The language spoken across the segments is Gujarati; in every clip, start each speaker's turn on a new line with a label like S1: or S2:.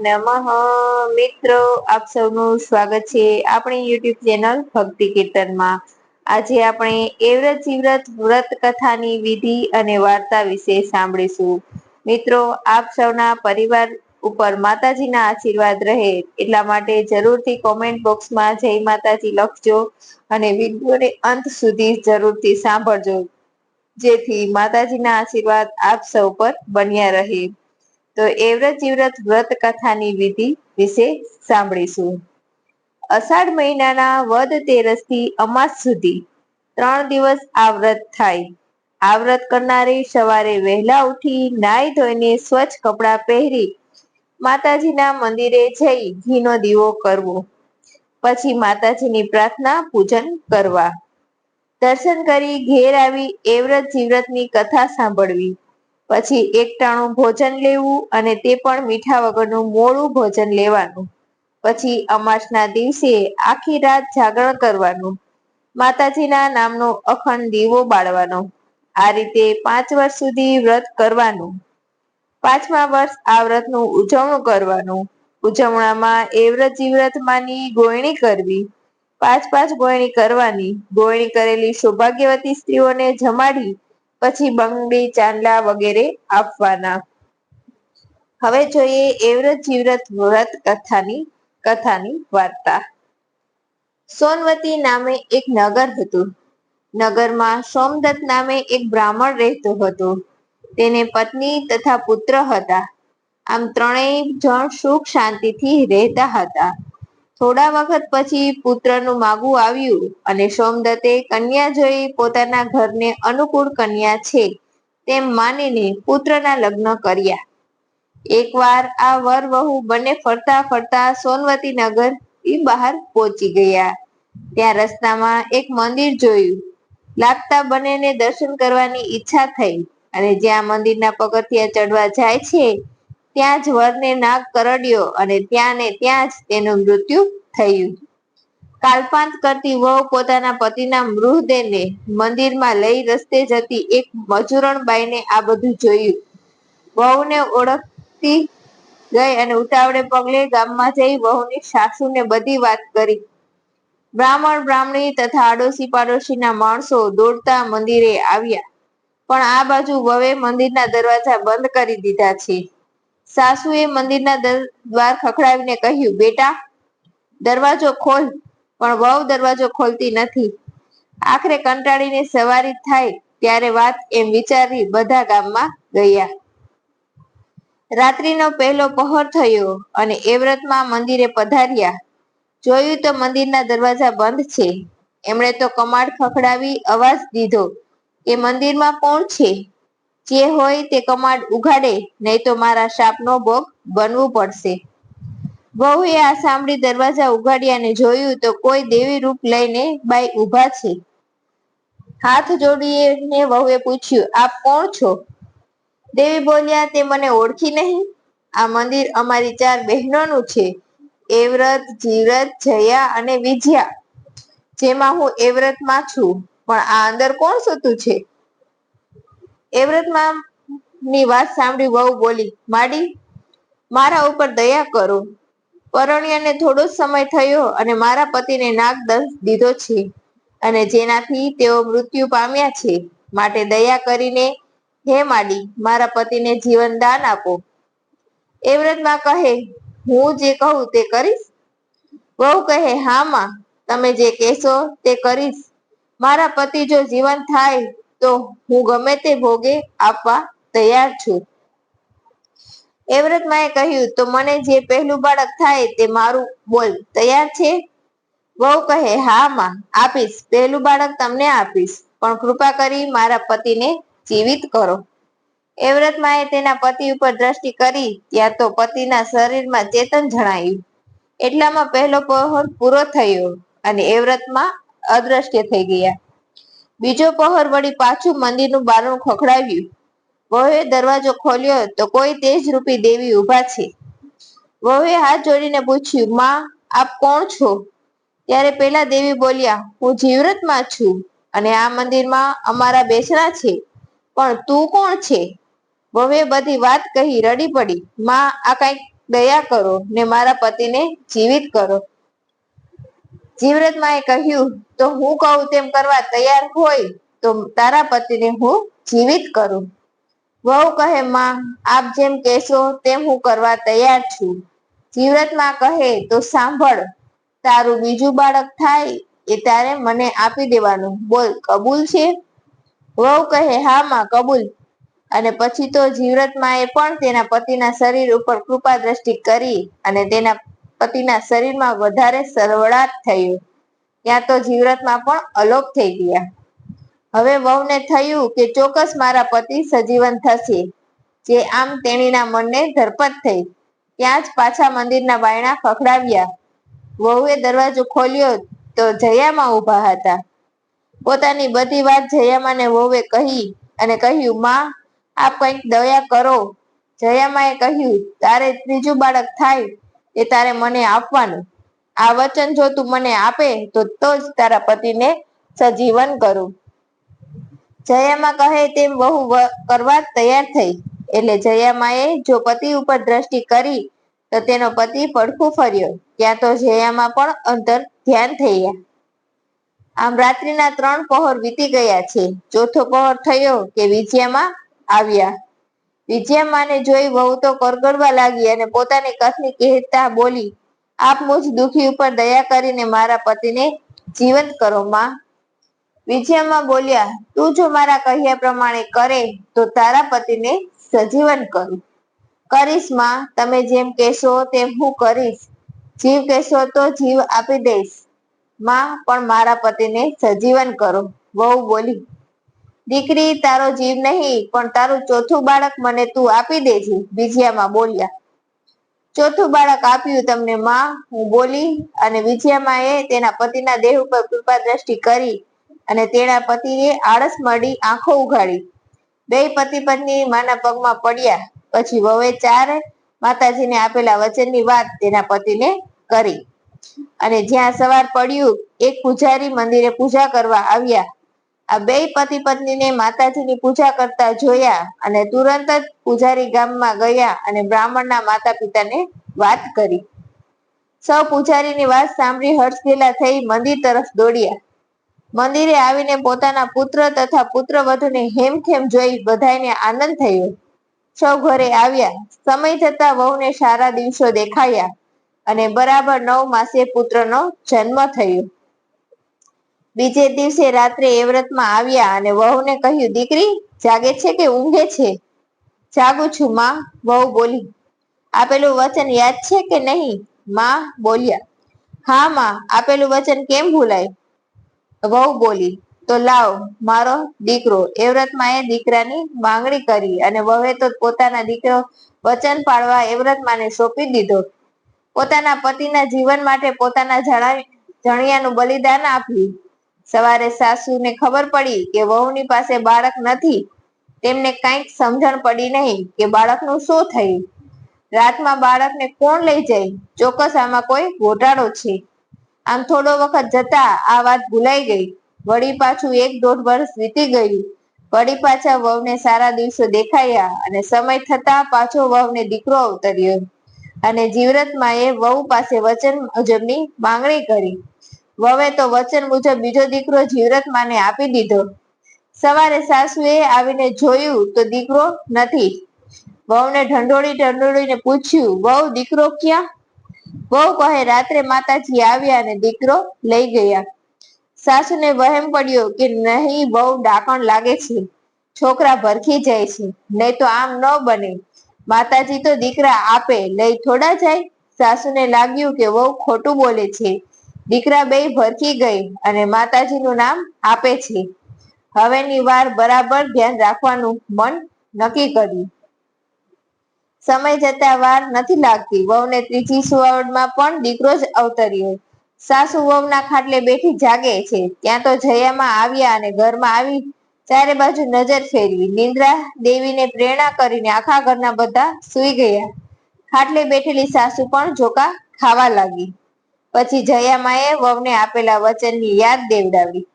S1: નમઃ. મિત્રો, આપ સૌનું સ્વાગત છે આપણી યુટ્યુબ ચેનલ ભક્તિ કીર્તનમાં. આજે આપણે એવ્રત જીવ્રત વ્રત કથાની વિધિ અને વાર્તા વિશે સાંભળીશું. મિત્રો, આપ સૌના પરિવાર ઉપર માતાજીના આશીર્વાદ રહે એટલા માટે જરૂરથી કોમેન્ટ બોક્સમાં જય માતાજી લખજો અને વિડીયોને અંત સુધી જરૂરથી સાંભળજો. જેથી માતાજીના આશીર્વાદ આપ સૌ પર બન્યા રહે. તો એવ્રત જીવ્રત વ્રત કથાની વિધિ વિશે સાંભળીશું. અષાઢ મહિનાના વદ તેરસથી અમાસ સુધી ત્રણ દિવસ આ વ્રત થાય. આ વ્રત કરનારી સવારે વહેલા ઉઠી નાઈ ધોઈને સ્વચ્છ કપડાં પહેરી માતાજીના મંદિરે જઈ ઘીનો દીવો કરવો. પછી માતાજીની પ્રાર્થના પૂજન કરવા. દર્શન કરી ઘેર આવી એવ્રત જીવ્રતની કથા સાંભળવી. પછી એકટાણું ભોજન લેવું અને તે પણ મીઠા વગરનું મોડું ભોજન લેવાનું. પછી અમાસના દિવસે આખી રાત જાગરણ કરવાનું. માતાજીના નામનો અખંડ દીવો બાળવાનો. આ રીતે પાંચ વર્ષ સુધી વ્રત કરવાનું. પાંચમા વર્ષ આ વ્રતનું ઉજવણું કરવાનું. ઉજવણામાં એ વ્રત જીવ્રતમાંની ગોયણી કરવી. પાંચ પાંચ ગોયણી કરવાની. ગોયણી કરેલી સૌભાગ્યવતી સ્ત્રીઓને જમાડી પછી બંગડી, ચાંદલા વગેરે આપવાના. હવે જોઈએ એવ્રત જીવ્રત વ્રત કથાની કથાની વાર્તા. સોનવતી નામે એક નગર હતું. નગરમાં સોમદત્ત નામે એક બ્રાહ્મણ રહેતો હતો. તેને પત્ની તથા પુત્ર હતા. આમ ત્રણેય જણ સુખ શાંતિથી રહેતા હતા. થોડા વખત પછી પુત્રનું માગું આવ્યું અને સોમદત્તે કન્યા જોઈ પોતાના ઘરને અનુકૂળ કન્યા છે તેમ માનીને પુત્રના લગ્ન કર્યા. એકવાર આ વર વહુ બંને ફરતા ફરતા સોનવતી નગર બહાર પહોંચી ગયા. ત્યાં રસ્તામાં એક મંદિર જોયું. લાગતા બંનેને દર્શન કરવાની ઈચ્છા થઈ અને જ્યાં મંદિરના પગથિયા ચડવા જાય છે, ત્યાં જ વરને નાગ કરડ્યો અને ત્યાં ને ત્યાં જ તેનું મૃત્યુ થયું. કાલ્પાંત કરતી વહુ પોતાના પતિના મૃતદેહને મંદિરમાં લઈ રસ્તે જતી એક મજૂરણ બાઈને આ બધું જોયું. વહુને ઓળખતી ગઈ અને ઉતાવળે પગલે ગામમાં જઈ વહુની સાસુને બધી વાત કરી. બ્રાહ્મણ, બ્રાહ્મણી તથા આડોશી પાડોશીના માણસો દોડતા મંદિરે આવ્યા. પણ આ બાજુ વવે મંદિરના દરવાજા બંધ કરી દીધા છે. સાસુએ મંદિરના દ્વાર ખખડાવીને કહ્યું, બેટા દરવાજો ખોલ, પણ વહુ દરવાજો ખોલતી નથી. આખરે કંટાળીને સવારી થાય ત્યારે વાત એમ વિચારી બધા ગામમાં ગયા. રાત્રિનો પહેલો પહોર થયો અને એ વ્રતમાં મંદિરે પધાર્યા. જોયું તો મંદિરના દરવાજા બંધ છે. એમણે તો કમાડ ખખડાવી અવાજ દીધો કે મંદિરમાં કોણ છે? જે હોય તે કમાડ ઉઘાડે, નહીં તો મારા શાપનો ભોગ બનવું પડશે. વહુએ આ સાંભળી દરવાજા ઉઘાડ્યા જોયું તો કોઈ દેવી રૂપ લઈને બાઈ ઊભા છે. હાથ જોડીને વહુએ પૂછ્યું, આપ કોણ છો? દેવી બોલ્યા, તે મને ઓળખી નહીં. આ મંદિર અમારી ચાર બહેનોનું છે, એવ્રત, જીવ્રત, જયા અને વિજયા. જેમાં હું એવ્રતમાં છું, પણ આ અંદર કોણ સૂતું છે? એવ્રતમાં ની વાત સાંભળી વહુ બોલી, માડી, મારા ઉપર દયા કરો. પરણ્યને થોડો સમય થયો અને મારા પતિને નાગદંશ દીધો છે. અને જેનાથી તેઓ મૃત્યુ પામ્યા છે. માટે દયા કરીને, હે માડી મારા પતિને જીવન દાન આપો. એ વ્રતમાં કહે, હું જે કહું તે કરીશ? વહુ કહે, હા માં, તમે જે કહેશો તે કરીશ. મારા પતિ જો જીવન થાય તો હું ગમે તે ભોગે આપવા તૈયાર છું. એ માએ કહ્યું, તો મને જે પહેલું બાળક થાય તે મારું બોલ, તૈયાર છે? વહુ કહે, હા, માં, આપીશ, પહેલું બાળક તમને આપીશ, પણ કૃપા કરી મારા પતિને જીવિત કરો. એ માએ તેના પતિ ઉપર દ્રષ્ટિ કરી, ત્યાં તો પતિના શરીરમાં ચેતન જણાયું. એટલામાં પહેલો પહોર પૂરો થયો અને એવ્રતમાં વ્રતમાં અદ્રશ્ય થઈ ગયા. બીજો પહોર વળી પાછું મંદિરનું બારણું ખખડાવ્યું. વહુએ દરવાજો ખોલ્યો તો કોઈ તેજ રૂપી દેવી ઊભા છે. વહુએ હાથ જોડીને પૂછ્યું, માં, આપ કોણ છો? ત્યારે પેલા દેવી બોલ્યા, હું જીવ્રતમાં છું અને આ મંદિરમાં અમારા બેસણા છે, પણ તું કોણ છે? વહુએ બધી વાત કહી રડી પડી, માં, આ કંઈક દયા કરો ને મારા પતિને જીવિત કરો. જીવરતમાએ કહ્યું, તો હું કહું તેમ કરવા તૈયાર હોય તો તારા પતિને હું જીવિત કરું. વહુ કહે, માં, આપ જેમ કહેશો તેમ હું કરવા તૈયાર છું. જીવરતમાં કહે, તો સાંભળ, તારું બીજું બાળક થાય એ તારે મને આપી દેવાનું. બોલ, કબૂલ છે? વહુ કહે, હા, માં, કબૂલ. અને પછી તો જીવરતમાએ પણ તેના પતિના શરીર ઉપર કૃપા દ્રષ્ટિ કરી અને તેના પતિના શરીરમાં વધારે સરવડાટ થયો. ત્યાં તો જીવરતમાં પણ અલોપ થઈ ગયા. હવે વહુને થયું કે ચોક્કસ મારા પતિ સજીવન થશે, જે આમ તેણીના મનને ધરપત થઈ. ત્યાં જ પાછા મંદિરના બાયણા ખખડાવ્યા. વહુએ દરવાજો ખોલ્યો તો જયામાં ઊભા હતા. પોતાની બધી વાત જયામાને વહુએ કહી અને કહ્યું, માં, આપ કંઈક દયા કરો. જયામાએ કહ્યું, તારે ત્રીજું બાળક થાય એ તારે મને આપવાનું. આ વચન જો તું મને આપે તો તો જ તારા પતિને સજીવન કરું. જયામાં કહે તેમ વહુ કરવા તૈયાર થઈ. એટલે જયામાએ જો પતિ ઉપર દ્રષ્ટિ કરી, તો તેનો પતિ પડખું ફર્યો. ત્યાં તો જયામાં પણ અંતર ધ્યાન થઈ ગયા. આમ રાત્રિના ત્રણ પહોર વીતી ગયા છે. ચોથો પહોર થયો કે વિજયામાં આવ્યા. વિજયામાને જોઈ વહુ તો કરગડવા લાગી અને પોતાની કથની કહેતા બોલી, આપ મુજ દુખી ઉપર દયા કરીને મારા પતિને જીવંત કરો, માં. વિજયામાં બોલ્યા, તું જો મારા કહ્યા પ્રમાણે કરે, તો તારા પતિને સજીવન કરું. કરીશમાં, તમે જેમ કહેશો તેમ હું કરીશ. જીવ કહેશો તો જીવ આપી દઈશ. માં, પણ મારા પતિને સજીવન કરો. વહુ બોલી, દીકરી, તારો જીવ નહીં, પણ તારું ચોથું બાળક મને તું આપી દેજે. વિજયામાં બોલ્યા, ચોથું બાળક આપ્યું તમને માં. હું બોલી, અને વિજયામાં એ તેના પતિના દેહ ઉપર કૃપા દ્રષ્ટિ કરી અને તેના પતિને આળસ મળી આંખો ઉઘાડી. બે પતિ પત્ની માના પગમાં પડ્યા. પછી વહુએ ચાર માતાજીને આપેલા વચનની વાત તેના પતિને કરી. અને જ્યાં સવાર પડ્યું, એક પૂજારી મંદિરે પૂજા કરવા આવ્યા. આ બે પતિ પત્નીને માતાજીની પૂજા કરતા જોયા અને તુરંત જ પૂજારી ગામમાં ગયા અને બ્રાહ્મણના માતા પિતાને વાત કરી. સૌ પૂજારીની વાત સાંભળી હર્ષ થઈ મંદિર તરફ દોડ્યા. મંદિરે આવીને પોતાના પુત્ર તથા પુત્ર વધુને હેમખેમ જોઈ બધાને આનંદ થયો. સૌ ઘરે આવ્યા. સમય જતા વહુને સારા દિવસો દેખાયા અને બરાબર નવ માસે પુત્રનો જન્મ થયો. બીજે દિવસે રાત્રે એ વ્રતમાં આવ્યા અને વહુને કહ્યું, દીકરી, જાગે છે કે ઊંઘે છે? જાગું છું, માં, વહુ બોલી. આપેલું વચન યાદ છે કે નહીં? માં બોલ્યા. હા, માં આપેલું વચન કેમ ભૂલાય? વહુ બોલી, તો લાવ, મારો દીકરો. એ વ્રતમાં એ દીકરાની માંગણી કરી અને વહુએ તો પોતાના દીકરો વચન પાડવા એ વ્રતમાને સોંપી દીધો. પોતાના પતિના જીવન માટે પોતાના જણિયાનું બલિદાન આપ્યું. સવારે સાસુને ખબર પડી કે વહુની પાસે બાળક નથી. તેમને કંઈક સમજણ પડી નહીં કે બાળકનું શું થયું. રાતમાં બાળકને કોણ લઈ જાય? ચોક્કસ આમાં કોઈ ઘોટાળો છે. આમ થોડો વખત જતા આ વાત ભૂલાઈ ગઈ. વળી પાછું એક દોઢ વર્ષ વીતી ગયું. વળી પાછા વહુને સારા દિવસો દેખાયા અને સમય થતા પાછો વહુને દીકરો અવતર્યો. અને જીવરતમાં એ વહુ પાસે વચન મુજબની માંગણી કરી. વવે તો વચન મુજબ બીજો દીકરો જીવરતમાને આપી દીધો. સવારે સાસુએ આવીને જોયું તો દીકરો નથી. વહુને ઢંઢોળી ઢંઢોળીને પૂછ્યું, વહુ, દીકરો ક્યાં? વહુ કહે, રાત્રે માતાજી આવ્યા અને દીકરો લઈ ગયા. સાસુને વહેમ પડ્યો કે, નહીં બહુ ડાકણ લાગે છે. છોકરા ભરખી જાય છે. નહીં તો આમ ન બને. માતાજી તો દીકરા આપે. લઈ થોડા જાય. સાસુને લાગ્યું કે, વહુ ખોટું બોલે છે. દીકરા બે ભરખી ગઈ અને માતાજીનું નામ આપે છે. હવેની વાર બરાબર ધ્યાન રાખવાનું મન નક્કી કર્યું. સમય જતા વાર નથી લાગતી. વહુને ત્રીજી સુવાવડમાં પણ દીકરો જ અવતર્યો. સાસુ વહુના ખાટલે બેઠી જાગે છે. ત્યાં તો જયામાં આવ્યા અને ઘરમાં આવી ચારે બાજુ નજર ફેરવી. નિંદ્રા દેવીને પ્રેરણા કરીને આખા ઘરના બધા સુઈ ગયા. ખાટલે બેઠેલી સાસુ પણ જોકા ખાવા લાગી. પછી જયામાએ વહુને આપેલા વચનની યાદ દેવડાવી.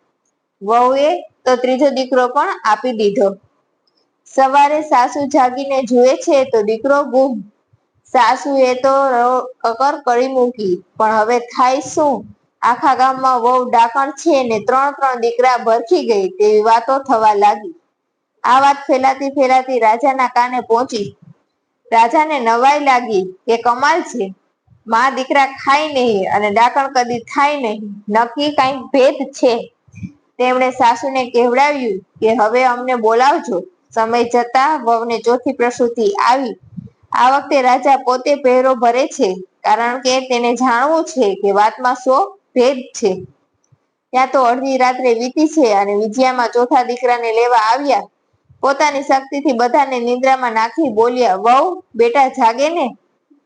S1: વહુએ તો ત્રીજો દીકરો પણ આપી દીધો. સવારે સાસુ જાગીને જુએ છે તો દીકરો ગુમ સાસુએ તો કકર કરી મૂકી, પણ હવે થાય શું? આખા ગામમાં વહુ ડાકણ છે ને ત્રણ ત્રણ દીકરા ભરખી ગઈ તેવી વાતો થવા લાગી. આ વાત ફેલાતી ફેલાતી રાજાના કાને પહોંચી. રાજાને નવાઈ લાગી કે કમાલ છે. માં દીકરા ખાય નહીં અને ડાકણ કદી થાય નહીં. નક્કી કઈ ભેદ છે? તેમણે સાસુને કહેવડાવ્યું કે, હવે અમને બોલાવજો. સમય જતા વવને ચોથી પ્રસૂતિ આવી. આ વખતે રાજા પોતે પહેરો ભરે છે, કારણ કે તેને જાણવું છે કે વાતમાં શો ભેદ છે. ત્યાં તો અડધી રાત્રે વીતી છે અને વિજયામાં ચોથા દીકરાને લેવા આવ્યા. પોતાની શક્તિથી બધાને નિંદ્રામાં નાખી બોલ્યા, વહુ, બેટા જાગે ને?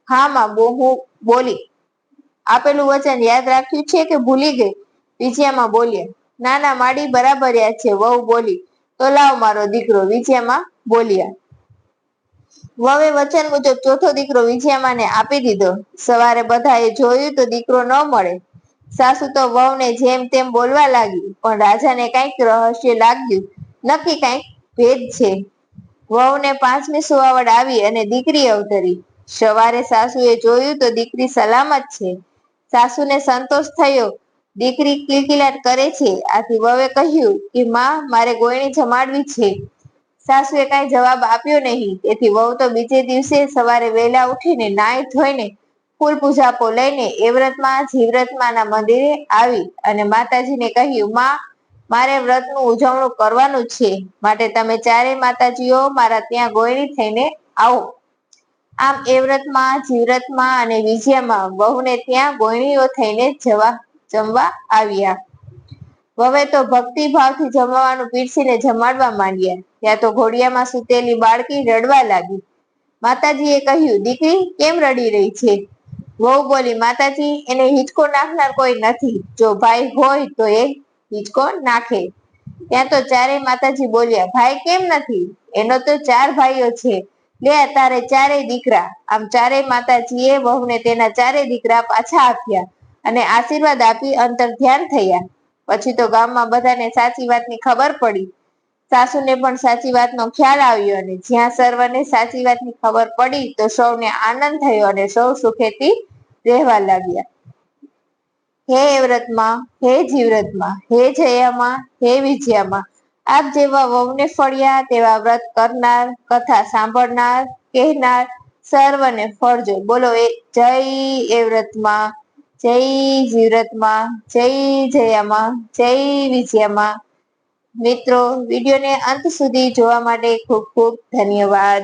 S1: હા, માં, બહુ બોલી. આપેલું વચન યાદ રાખ્યું છે કે ભૂલી ગઈ? વિજયામાં બોલ્યા, ના ના, માડી બરાબર યાદ છે. વહુ બોલી તો લાવ મારો દીકરો વિજયામાં બોલ્યા. વવે વચન મુજબ ચોથો દીકરો વિજયામાને આપી દીધો. સવારે બધાએ જોયું તો દીકરો ન મળે. સાસુ તો વહુને જેમ તેમ બોલવા લાગી, પણ રાજાને કંઈક રહસ્ય લાગ્યું. નક્કી કંઈક ભેદ છે. વહુને પાંચમી સુવાવડ આવી અને દીકરી અવતરી. સવારે સાસુએ જોયું તો દીકરી સલામત છે. સાસુને સંતોષ થયો. દીકરી કિલકિલાટ કરે છે. આથી વવે કહ્યું કે, માં, મારે ગોયણી જમાડવી છે. સાસુએ કાંઈ જવાબ આપ્યો નહીં. તેથી વહુ તો બીજે દિવસે સવારે વહેલા ઉઠીને નાઈ ધોઈને ફૂલ પૂજાપો લઈને એ વ્રતમાં જીવ્રતમાના મંદિરે આવી અને માતાજીને કહ્યું, માં, મારે વ્રતનું ઉજવણું કરવાનું છે. માટે તમે ચારેય માતાજીઓ મારા ત્યાં ગોયણી થઈને આવો. આમ એ વ્રતમાં જીવ્રતમાં અને વિજયામાં વહુને ત્યાં ગોયણીઓ થઈને જવા જમવા આવ્યા. હવે તો ભક્તિ ભાવથી જમવાનું પીરસીને જમાડવા માંડ્યા. ત્યાં તો ઘોડિયામાં સૂતેલી બાળકી રડવા લાગી. માતાજીએ કહ્યું, દીકરી, કેમ રડી રહી છે? વહુ બોલી, માતાજી, એને હિંચકો નાખનાર કોઈ નથી. જો ભાઈ હોય તો એ હિંચકો નાખે. ત્યાં તો ચારેય માતાજી બોલ્યા, ભાઈ કેમ નથી? એનો તો ચાર ભાઈઓ છે. લે, તારે ચારેય દીકરા. આમ ચારેય માતાજીએ વહુને તેના ચારેય દીકરા પાછા આપ્યા. અને આશીર્વાદ આપી અંતર ધ્યાન થયા. પછી તો ગામમાં બધાને સાચી વાતની ખબર પડી. સાસુને પણ સાચી વાતનો ખ્યાલ આવ્યો અને જ્યાં સર્વને સાચી વાતની ખબર પડી તો સૌને આનંદ થયો અને સૌ સુખેથી રહેવા લાગ્યા. હે વ્રતમાં, હે જીવ્રતમાં હે જયામાં, હે વિજયામાં, આપ જેવા વહુને ફળ્યા, તેવા વ્રત કરનાર, કથા સાંભળનાર, કહેનાર સર્વને ફળજો. બોલો એ જય એ વ્રતમાં. જય જીવ્રતમાં જય જયામાં, જય વિજયામાં. મિત્રો, વિડીયોને અંત સુધી જોવા માટે ખૂબ ખૂબ ધન્યવાદ.